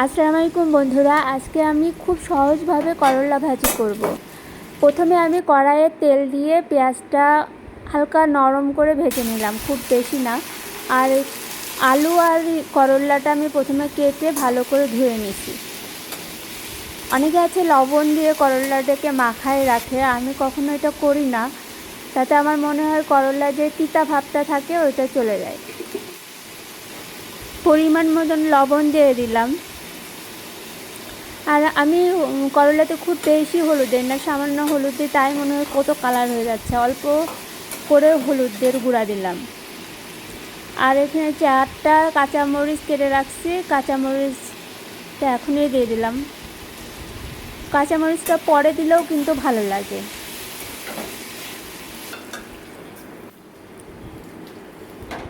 আসসালামু আলাইকুম বন্ধুরা, আজকে আমি খুব সহজভাবে করলা ভাজি করব। প্রথমে আমি কড়াইয়ে তেল দিয়ে পেঁয়াজটা হালকা নরম করে ভেজে নিলাম, খুব বেশি না। আর আলু আর করলাটা আমি প্রথমে কেটে ভালো করে ধুয়ে নিছি। অনেকে আছে লবণ দিয়ে করলাটাকে মাখায় রাখে, আমি কখনো এটা করি না। তাতে আমার মনে হয় করলা যে তিতা ভাবটা থাকে, ওইটা চলে যায়। পরিমাণ মতন লবণ দিয়ে দিলাম। আর আমি করলাতে খুব বেশি হলুদ দিই না, সামান্য হলুদ দিই তাই মনে হয় কত কালার হয়ে যাচ্ছে। অল্প করে হলুদের গুঁড়া দিলাম। আর এখানে চারটা কাঁচামরিচ কেটে রাখছি। কাঁচামরিচটা এখনই দিয়ে দিলাম। কাঁচামরিচটা পরে দিলেও কিন্তু ভালো লাগে।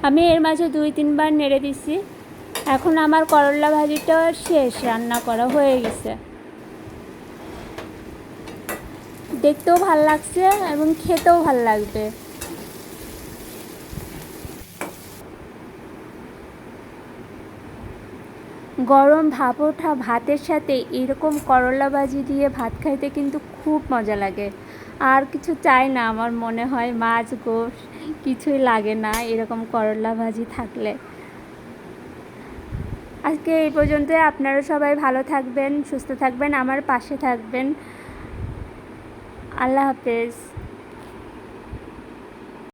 আমি এর মাঝে দুই, তিনবার নেড়ে দিছি। এখন আমার করলা ভাজিটা শেষ, রান্না করা হয়ে গেছে। দেখতেও ভালো লাগছে এবং খেতেও ভালো লাগবে। গরম ভাপ ওঠা ভাতের সাথে এরকম করলা ভাজি দিয়ে ভাত খাইতে কিন্তু খুব মজা লাগে। আর কিছু চাই না আমার মনে হয়, মাছ, গোশ, কিছুই লাগে না এরকম করলা ভাজি থাকলে। আজকে এই পর্যন্ত আপনারা সবাই ভালো থাকবেন সুস্থ থাকবেন আমার পাশে থাকবেন। আল্লাহ হাফেজ।